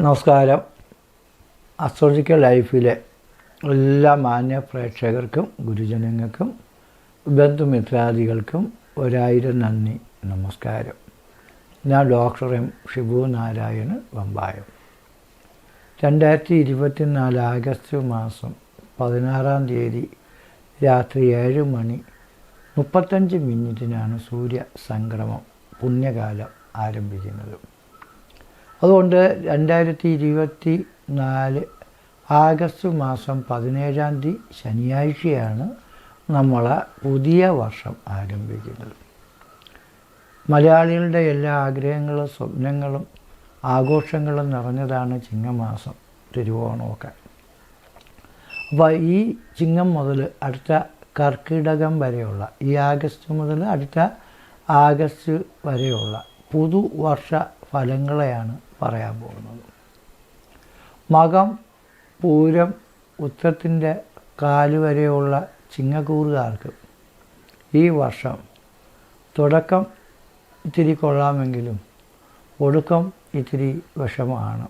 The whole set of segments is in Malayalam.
നമസ്കാരം. അസ്ട്രോളജിക്കൽ ലൈഫിലെ എല്ലാ മാന്യ പ്രേക്ഷകർക്കും ഗുരുജനങ്ങൾക്കും ബന്ധുമിത്രാദികൾക്കും ഒരായിരം നന്ദി നമസ്കാരം. ഞാൻ ഡോക്ടർ എം. ഷിബു നാരായണ് വമ്പായം. രണ്ടായിരത്തി ഇരുപത്തിനാല് ആഗസ്റ്റ് മാസം പതിനാറാം തീയതി രാത്രി ഏഴ് മണി മുപ്പത്തഞ്ച് മിനിറ്റിനാണ് സൂര്യ സംക്രമം പുണ്യകാലം ആരംഭിക്കുന്നത്. അതുകൊണ്ട് രണ്ടായിരത്തി ഇരുപത്തി നാല് ആഗസ്റ്റ് മാസം പതിനേഴാം തീയതി ശനിയാഴ്ചയാണ് നമ്മൾ പുതിയ വർഷം ആരംഭിക്കുന്നത്. മലയാളികളുടെ എല്ലാ ആഗ്രഹങ്ങളും സ്വപ്നങ്ങളും ആഘോഷങ്ങളും നിറഞ്ഞതാണ് ചിങ്ങമാസം തിരുവോണമൊക്കെ. അപ്പോൾ ഈ ചിങ്ങം മുതൽ അടുത്ത കർക്കിടകം വരെയുള്ള ഈ ആഗസ്റ്റ് മുതൽ അടുത്ത ആഗസ്റ്റ് വരെയുള്ള പുതുവർഷ ഫലങ്ങളെയാണ് പറയാൻ പോകുന്നത്. മകം പൂരം ഉത്രത്തിന്റെ കാലുവരെയുള്ള ചിങ്ങക്കൂറുകാർക്ക് ഈ വർഷം തുടക്കം ഇത്തിരി കൊള്ളാമെങ്കിലും ഒടുക്കം ഇത്തിരി വിഷമമാണ്.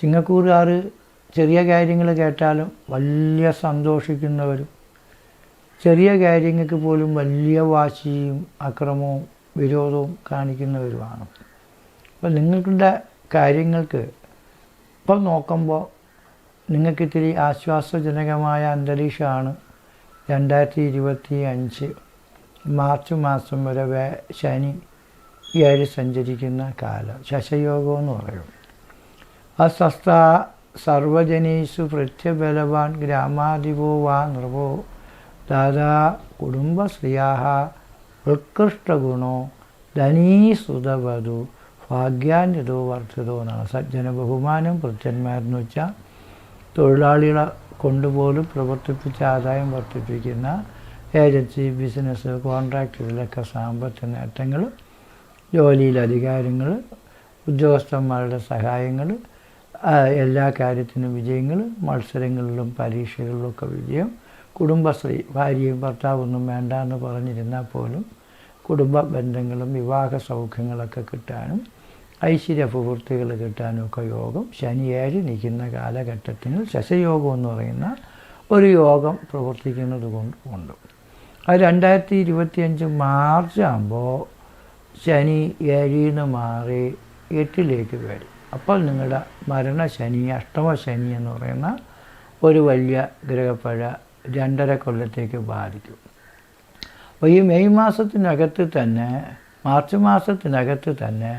ചിങ്ങക്കൂറുകാർ ചെറിയ കാര്യങ്ങൾ കേട്ടാലും വലിയ സന്തോഷിക്കുന്നവരും ചെറിയ കാര്യങ്ങൾക്ക് പോലും വലിയ വാശിയും അക്രമവും വിരോധവും കാണിക്കുന്നവരുമാണ്. അപ്പം നിങ്ങളുടെ കാര്യങ്ങൾക്ക് ഇപ്പം നോക്കുമ്പോൾ നിങ്ങൾക്ക് ഇത്തിരി ആശ്വാസജനകമായ അന്തരീക്ഷമാണ് രണ്ടായിരത്തി ഇരുപത്തി അഞ്ച് മാർച്ച് മാസം വരെ വേ ശനി ഏഴ് സഞ്ചരിക്കുന്ന കാലം ശശയോഗം എന്ന് പറയും. അസ്വസ്ഥ സർവജനീഷു പ്രത്യബലവാൻ ഗ്രാമാധിപോ വാ നൃപോ ദാദാ കുടുംബശ്രീയാഹ ഉത്കൃഷ്ടഗുണോ ധനീസുതവധു ഭാഗ്യാന്യതോ വർദ്ധിതോ എന്നാണ്. സജ്ജന ബഹുമാനം ഭൃത്യന്മാരെന്ന് വെച്ചാൽ തൊഴിലാളികളെ കൊണ്ടുപോലും പ്രവർത്തിപ്പിച്ച ആദായം വർദ്ധിപ്പിക്കുന്ന ഏജൻസി ബിസിനസ് കോൺട്രാക്ട് ഇതിലൊക്കെ സാമ്പത്തിക നേട്ടങ്ങൾ ജോലിയിൽ അധികാരങ്ങൾ ഉദ്യോഗസ്ഥന്മാരുടെ സഹായങ്ങൾ എല്ലാ കാര്യത്തിനും വിജയങ്ങൾ മത്സരങ്ങളിലും പരീക്ഷകളിലൊക്കെ വിജയം കുടുംബശ്രീ ഭാര്യയും ഭർത്താവൊന്നും വേണ്ട എന്ന് പറഞ്ഞിരുന്നാൽ പോലും കുടുംബ ബന്ധങ്ങളും വിവാഹ സൗഖ്യങ്ങളൊക്കെ കിട്ടാനും ഐശ്വര്യ കിട്ടാനൊക്കെ യോഗം ശനിയേഴ് നിൽക്കുന്ന കാലഘട്ടത്തിൽ ശശയോഗം എന്ന് പറയുന്ന ഒരു യോഗം പ്രവർത്തിക്കുന്നത് കൊണ്ട് ഉണ്ട്. അത് രണ്ടായിരത്തി ഇരുപത്തിയഞ്ച് മാർച്ച് ആകുമ്പോൾ ശനി ഏഴിൽ നിന്ന് മാറി എട്ടിലേക്ക് വരും. അപ്പോൾ നിങ്ങളുടെ മരണശനി അഷ്ടമശനി എന്ന് പറയുന്ന ഒരു വലിയ ഗ്രഹപ്പഴ രണ്ടര കൊല്ലത്തേക്ക് ബാധിക്കും. അപ്പോൾ ഈ മെയ് മാസത്തിനകത്ത് തന്നെ മാർച്ച് മാസത്തിനകത്ത് തന്നെ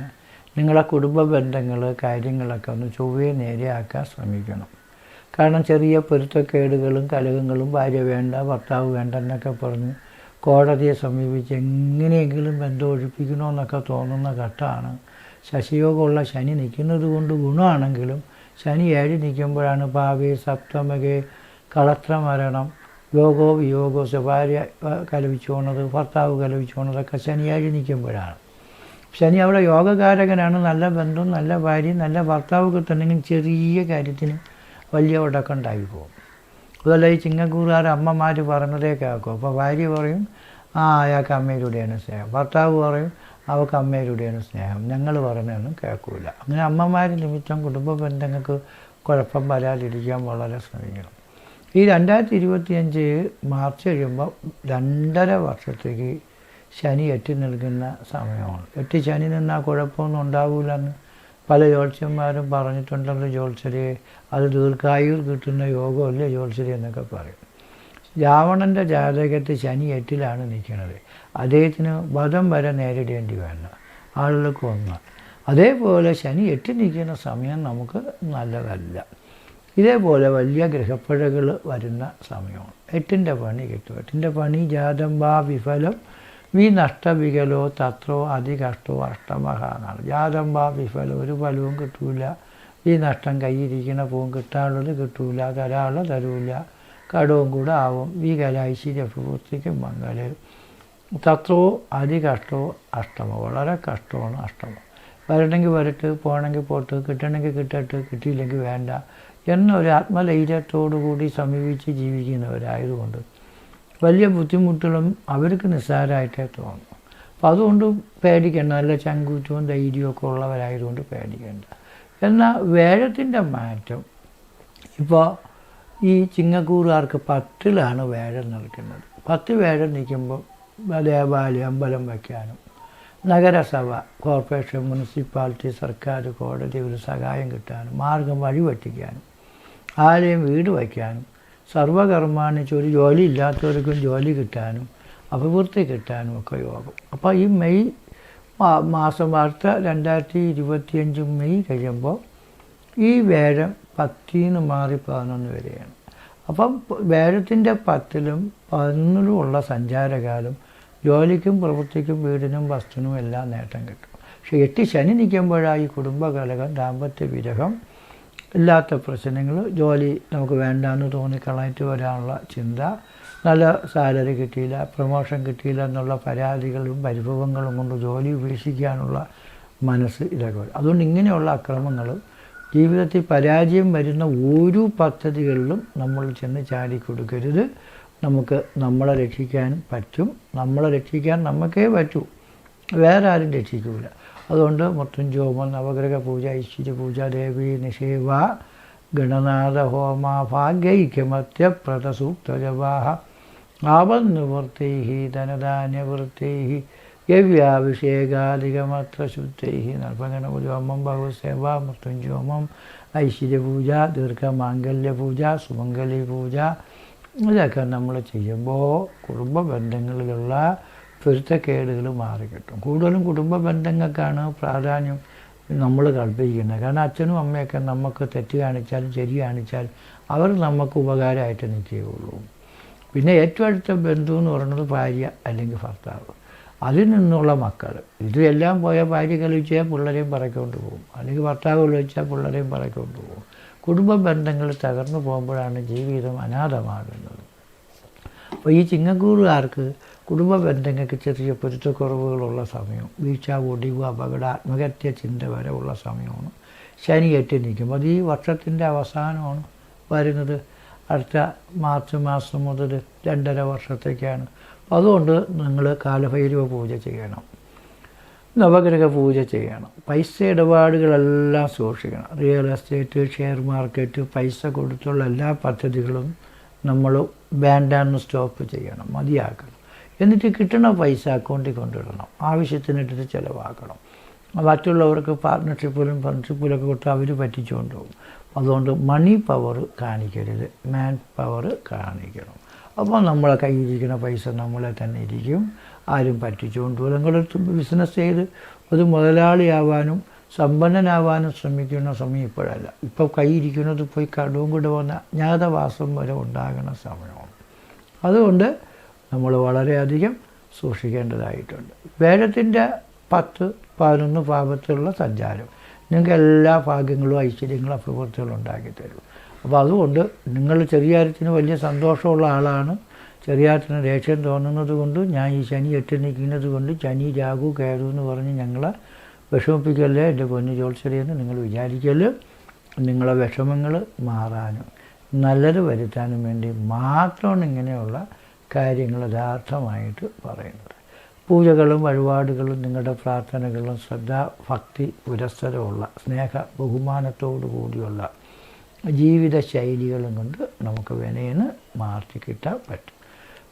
നിങ്ങളെ കുടുംബ ബന്ധങ്ങൾ കാര്യങ്ങളൊക്കെ ഒന്ന് ചൊവ്വയെ നേരെയാക്കാൻ ശ്രമിക്കണം. കാരണം ചെറിയ പൊരുത്തക്കേടുകളും കലഹങ്ങളും ഭാര്യ വേണ്ട ഭർത്താവ് വേണ്ട എന്നൊക്കെ പറഞ്ഞ് കോടതിയെ സമീപിച്ച് എങ്ങനെയെങ്കിലും ബന്ധം ഒഴിപ്പിക്കണമെന്നൊക്കെ തോന്നുന്ന ഘട്ടമാണ്. ശശിയോഗമുള്ള ശനി നിൽക്കുന്നത് കൊണ്ട് ഗുണമാണെങ്കിലും ശനി ഏഴ് നിൽക്കുമ്പോഴാണ് ഭാവി സപ്തമകെ കളത്രമരണം. യോഗോ വിയോഗോ സ്വഭാര്യ കലവിച്ചു പോണത് ഭർത്താവ് കലവിച്ചു പോണതൊക്കെ ശനിയാഴ്ച നിൽക്കുമ്പോഴാണ്. ശനി അവിടെ യോഗകാരകനാണ്. നല്ല ബന്ധം നല്ല ഭാര്യ നല്ല ഭർത്താവ് കിട്ടണമെങ്കിൽ ചെറിയ കാര്യത്തിന് വലിയ ഉടക്കം ഉണ്ടായി പോകും. അതുപോലെ ഈ ചിങ്ങക്കൂറുകാർ അമ്മമാർ പറഞ്ഞതേ കേൾക്കും. അപ്പോൾ ഭാര്യ പറയും ആ അയാൾക്ക് അമ്മയിലൂടെയാണ് സ്നേഹം. ഭർത്താവ് പറയും അവൾക്ക് അമ്മയിലൂടെയാണ് സ്നേഹം. ഞങ്ങൾ പറഞ്ഞതൊന്നും കേൾക്കില്ല അങ്ങനെ അമ്മമാർ നിമിത്തം കുടുംബ ബന്ധങ്ങൾക്ക് കുഴപ്പം വരാതിരിക്കാൻ വളരെ ശ്രമിക്കണം. ഈ രണ്ടായിരത്തി ഇരുപത്തിയഞ്ച് മാർച്ച് കഴിയുമ്പോൾ രണ്ടര വർഷത്തേക്ക് ശനി എട്ടി നിൽക്കുന്ന സമയമാണ്. എട്ടി ശനി നിന്നാൽ കുഴപ്പമൊന്നും ഉണ്ടാവില്ലെന്ന് പല ജ്യോത്സ്യന്മാരും പറഞ്ഞിട്ടുണ്ടല്ലോ ജ്യോത്സരി അത് ദീർഘായുർ കിട്ടുന്ന യോഗമല്ല ജ്യോത്സരി എന്നൊക്കെ പറയും. രാവണന്റെ ജാതകത്തിൽ ശനി എട്ടിലാണ് നിൽക്കുന്നത്. അദ്ദേഹത്തിന് വധം വരെ നേരിടേണ്ടി വേണ്ട ആളുകൾക്ക് ഒന്ന്. അതേപോലെ ശനി എട്ടി നിൽക്കുന്ന സമയം നമുക്ക് നല്ലതല്ല. ഇതേപോലെ വലിയ ഗ്രഹപ്പഴകൾ വരുന്ന സമയമാണ്. എട്ടിന്റെ പണി കിട്ടും. എട്ടിന്റെ പണി ജാതം വാ വിഫലം വി നഷ്ടവികലോ തത്രോ അതികഷ്ടോ അഷ്ടമഹ എന്നാണ് ജാതമ്പാ വിഫലം ഒരു ഫലവും കിട്ടൂല. ഈ നഷ്ടം കയ്യിരിക്കണ പോവും കിട്ടാനുള്ളത് കിട്ടൂല തരാൾ തരൂല. കടവും കൂടെ ആവും. വി കല ഐശ്വര്യ പ്രവൃത്തിക്കും മംഗൽ തത്രോ അതികഷ്ടോ അഷ്ടമോ. വളരെ കഷ്ടമാണ് അഷ്ടമം. വരണമെങ്കിൽ വരട്ട് പോകണമെങ്കിൽ പോട്ട് കിട്ടണമെങ്കിൽ കിട്ടട്ട് കിട്ടിയില്ലെങ്കിൽ വേണ്ട. എന്നൊരു ആത്മലൈര്യത്തോടു കൂടി സമീപിച്ച് ജീവിക്കുന്നവരായതുകൊണ്ട് വലിയ ബുദ്ധിമുട്ടുകളും അവർക്ക് നിസ്സാരമായിട്ടേ തോന്നും. അപ്പം അതുകൊണ്ട് പേടിക്കേണ്ട നല്ല ചങ്കൂറ്റവും ധൈര്യമൊക്കെ ഉള്ളവരായതുകൊണ്ട് പേടിക്കേണ്ട. എന്നാൽ വേഴത്തിന്റെ മാറ്റം. ഇപ്പോൾ ഈ ചിങ്ങക്കൂറുകാർക്ക് പത്തിലാണ് വേഴം നിൽക്കുന്നത്. പത്ത് വേഴം നിൽക്കുമ്പോൾ ദേവാലയം അമ്പലം വയ്ക്കാനും നഗരസഭ കോർപ്പറേഷൻ മുനിസിപ്പാലിറ്റി സർക്കാർ കോടതി ഒരു സഹായം കിട്ടാനും മാർഗം വഴി വെട്ടിക്കാനും ആരെയും വീട് വയ്ക്കാനും സർവകർമാണിച്ച് ഒരു ജോലി ഇല്ലാത്തവർക്കും ജോലി കിട്ടാനും അഭിവൃദ്ധി കിട്ടാനും ഒക്കെ യോഗം. അപ്പോൾ ഈ മെയ് മാസം വാർത്ത രണ്ടായിരത്തി ഇരുപത്തിയഞ്ച് മെയ് കഴിയുമ്പോൾ ഈ വേഴം പത്തിന്ന് മാറി പതിനൊന്ന് വരെയാണ്. അപ്പം വേഴത്തിന്റെ പത്തിലും പതിനൊന്നിലും ഉള്ള സഞ്ചാരകാലം ജോലിക്കും പ്രവൃത്തിക്കും വീടിനും വസ്തുവിനും എല്ലാം നേട്ടം കിട്ടും. പക്ഷേ എട്ട് ശനി നിൽക്കുമ്പോഴാണ് ഈ കുടുംബകലകം ദാമ്പത്യ വിരഹം ഇല്ലാത്ത പ്രശ്നങ്ങൾ ജോലി നമുക്ക് വേണ്ടാന്ന് തോന്നിക്കളയിട്ട് വരാനുള്ള ചിന്ത നല്ല സാലറി കിട്ടിയില്ല പ്രൊമോഷൻ കിട്ടിയില്ല എന്നുള്ള പരാതികളും പരിഭവങ്ങളും കൊണ്ട് ജോലി ഉപേക്ഷിക്കാനുള്ള മനസ്സ് ഇതൊക്കെ വരും അതുകൊണ്ട് ഇങ്ങനെയുള്ള അക്രമങ്ങൾ ജീവിതത്തിൽ പരാജയം വരുന്ന ഓരോ പദ്ധതികളിലും നമ്മൾ ചെന്ന് ചാടി കൊടുക്കരുത്. നമുക്ക് നമ്മളെ രക്ഷിക്കാൻ പറ്റും. നമ്മളെ രക്ഷിക്കാൻ നമുക്കേ പറ്റൂ. വേറെ ആരും രക്ഷിക്കില്ല അതുകൊണ്ട് മൃത്യുഞ്ജോമം നവഗ്രഹ പൂജ ഐശ്വര്യ പൂജ ദേവി നിഷേവ ഗണനാഥ ഹോമ ഭാഗ്യൈക്യമത്യപ്രത സൂക്തജവാഹ ആപന്നിവൃത്തൈ ധനധാന്യവൃത്തൈ യവ്യാഭിഷേകാധികമത്ര ശുദ്ധൈ നർഭഗണപുജോമം ഭഗവത്സേവ മൃത്യുഞ്ജോമം ഐശ്വര്യപൂജ ദീർഘമാംഗല്യപൂജ സുമംഗലി പൂജ ഇതൊക്കെ നമ്മൾ ചെയ്യുമ്പോൾ കുടുംബ ബന്ധങ്ങളിലുള്ള പൊരുത്തക്കേടുകൾ മാറിക്കിട്ടും. കൂടുതലും കുടുംബ ബന്ധങ്ങൾക്കാണ് പ്രാധാന്യം നമ്മൾ കൽപ്പിക്കുന്നത്. കാരണം അച്ഛനും അമ്മയൊക്കെ നമുക്ക് തെറ്റ് കാണിച്ചാലും ശരി കാണിച്ചാലും അവർ നമുക്ക് ഉപകാരമായിട്ട് നിൽക്കുകയുള്ളൂ. പിന്നെ ഏറ്റവും അടുത്ത ബന്ധു എന്ന് പറയുന്നത് ഭാര്യ അല്ലെങ്കിൽ ഭർത്താവ്. അതിൽ നിന്നുള്ള മക്കൾ. ഇതെല്ലാം പോയ ഭാര്യ കളിച്ചാൽ പിള്ളേരെയും പറക്കൊണ്ട് പോകും. അല്ലെങ്കിൽ ഭർത്താവ് കളിച്ചാൽ പിള്ളേരെയും പറക്കൊണ്ട് പോകും. കുടുംബ ബന്ധങ്ങൾ തകർന്നു പോകുമ്പോഴാണ് ജീവിതം അനാഥമാകുന്നത്. അപ്പോൾ ഈ ചിങ്ങക്കൂറുകാർക്ക് കുടുംബ ബന്ധങ്ങൾക്ക് ചെറിയ പൊരുത്തക്കുറവുകളുള്ള സമയം വീഴ്ച ഒടിവ് അപകട ആത്മഹത്യ ചിന്ത വരെ ഉള്ള സമയമാണ്. ശനി എട്ടി നിൽക്കും. അത് ഈ വർഷത്തിന്റെ അവസാനമാണ് വരുന്നത്. അടുത്ത മാർച്ച് മാസം മുതൽ രണ്ടര വർഷത്തേക്കാണ്. അതുകൊണ്ട് നിങ്ങൾ കാലഭൈരവ പൂജ ചെയ്യണം. നവഗ്രഹ പൂജ ചെയ്യണം. പൈസ ഇടപാടുകളെല്ലാം സൂക്ഷിക്കണം. റിയൽ എസ്റ്റേറ്റ് ഷെയർ മാർക്കറ്റ് പൈസ കൊടുത്തുള്ള എല്ലാ പദ്ധതികളും നമ്മൾ വേണ്ടാന്ന് സ്റ്റോപ്പ് ചെയ്യണം. മതിയാക്കണം എന്നിട്ട് കിട്ടുന്ന പൈസ അക്കൗണ്ടിൽ കൊണ്ടിടണം ആവശ്യത്തിനിട്ടിട്ട് ചിലവാക്കണം. മറ്റുള്ളവർക്ക് പാർട്ട്ണർഷിപ്പിലും ഫ്രണ്ട്ഷിപ്പിലൊക്കെ കൊടുത്ത് അവർ പറ്റിച്ചുകൊണ്ട് അതുകൊണ്ട് മണി പവർ കാണിക്കരുത്. മാൻ പവർ കാണിക്കണം. അപ്പോൾ നമ്മളെ കയ്യിലിരിക്കുന്ന പൈസ നമ്മളെ തന്നെ ഇരിക്കും. ആരും പറ്റിച്ചുകൊണ്ട് നിങ്ങൾ ബിസിനസ് ചെയ്ത് ഒരു മുതലാളിയാവാനും സമ്പന്നനാവാനും ശ്രമിക്കുന്ന സമയം ഇപ്പോഴല്ല. ഇപ്പോൾ കൈയിരിക്കുന്നത് പോയി കടവും കൂടെ വന്ന അജ്ഞാതവാസം വരെ ഉണ്ടാകുന്ന സമയമാണ്. അതുകൊണ്ട് നമ്മൾ വളരെയധികം സൂക്ഷിക്കേണ്ടതായിട്ടുണ്ട്. വേദത്തിന്റെ പത്ത് പതിനൊന്ന് ഭാഗത്തുള്ള സഞ്ചാരം. നിങ്ങൾക്ക് എല്ലാ ഭാഗ്യങ്ങളും ഐശ്വര്യങ്ങളും അഭിവൃദ്ധികളും ഉണ്ടാക്കി തരും. അപ്പോൾ അതുകൊണ്ട് നിങ്ങൾ ചെറിയ ചെറിയാരത്തിന് വലിയ സന്തോഷമുള്ള ആളാണ്. ചെറിയ ചെറിയാരത്തിന് ദേഷ്യം തോന്നുന്നത് കൊണ്ട് ഞാൻ ഈ ശനി എട്ടി നിൽക്കുന്നത് കൊണ്ട് ശനി രാഹു കേതു എന്ന് പറഞ്ഞ് ഞങ്ങളെ വിഷമിപ്പിക്കല്ലേ? എന്റെ പൊന്നു ജോത്സരിയെന്ന് നിങ്ങൾ വിചാരിക്കൽ നിങ്ങളെ വിഷമങ്ങൾ മാറാനും നല്ലത് വരുത്താനും വേണ്ടി മാത്രമാണ് ഇങ്ങനെയുള്ള കാര്യങ്ങൾ യഥാർത്ഥമായിട്ട് പറയുന്നത്. പൂജകളും വഴിപാടുകളും നിങ്ങളുടെ പ്രാർത്ഥനകളും ശ്രദ്ധ ഭക്തി പുരസ്സരമുള്ള സ്നേഹ ബഹുമാനത്തോടു കൂടിയുള്ള ജീവിത ശൈലികളും കൊണ്ട് നമുക്ക് വിനയന് മാറ്റി കിട്ടാൻ പറ്റും.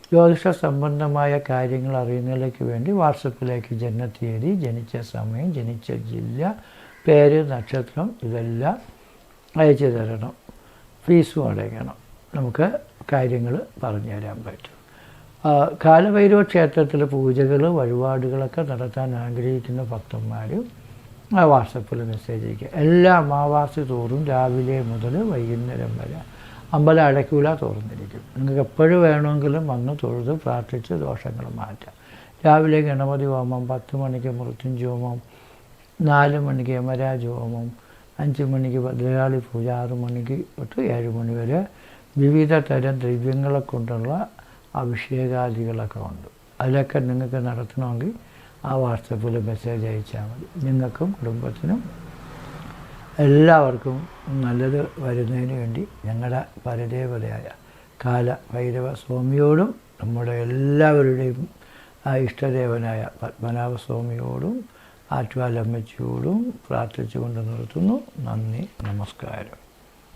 ജ്യോതിഷ സംബന്ധമായ കാര്യങ്ങൾ അറിയുന്നതിലേക്ക് വേണ്ടി വാട്സപ്പിലേക്ക് തീയതി ജനിച്ച സമയം ജനിച്ച ജില്ല പേര് നക്ഷത്രം ഇതെല്ലാം അയച്ചു തരണം. ഫീസും അടയ്ക്കണം. നമുക്ക് കാര്യങ്ങൾ പറഞ്ഞു തരാൻ പറ്റും. കാലഭൈരവ ക്ഷേത്രത്തിലെ പൂജകൾ വഴിപാടുകളൊക്കെ നടത്താൻ ആഗ്രഹിക്കുന്ന ഭക്തന്മാരും ആ വാട്സപ്പിൽ മെസ്സേജ് അയക്കുക. എല്ലാ അമാവാസി തോറും രാവിലെ മുതൽ വൈകുന്നേരം വരെ അമ്പലം അടയ്ക്കൂല തുറന്നിരിക്കും. നിങ്ങൾക്ക് എപ്പോഴും വേണമെങ്കിലും വന്ന് തൊഴുത് പ്രാർത്ഥിച്ച് ദോഷങ്ങൾ മാറ്റാം. രാവിലെ ഗണപതി ഹോമം പത്ത് മണിക്ക് മൃത്യുഞ്ജ ഹോമം നാല് മണിക്ക് യമരാജ് ഹോമം അഞ്ച് മണിക്ക് ഭദ്രകാളി പൂജ ആറ് മണിക്ക് തൊട്ട് ഏഴ് മണി വരെ വിവിധ തരം ദ്രവ്യങ്ങളെ കൊണ്ടുള്ള അഭിഷേകാദികളൊക്കെ ഉണ്ട്. അതിലൊക്കെ നിങ്ങൾക്ക് നടത്തണമെങ്കിൽ ആ വാട്സപ്പിൽ മെസ്സേജ് അയച്ചാൽ മതി. നിങ്ങൾക്കും കുടുംബത്തിനും എല്ലാവർക്കും നല്ലത് വരുന്നതിന് വേണ്ടി ഞങ്ങളുടെ പരദേവതയായ കാല ഭൈരവ സ്വാമിയോടും നമ്മുടെ എല്ലാവരുടെയും ഇഷ്ടദേവനായ പത്മനാഭ സ്വാമിയോടും ആറ്റുവാലമ്മച്ചിയോടും പ്രാർത്ഥിച്ചുകൊണ്ട് നിർത്തുന്നു. നന്ദി നമസ്കാരം.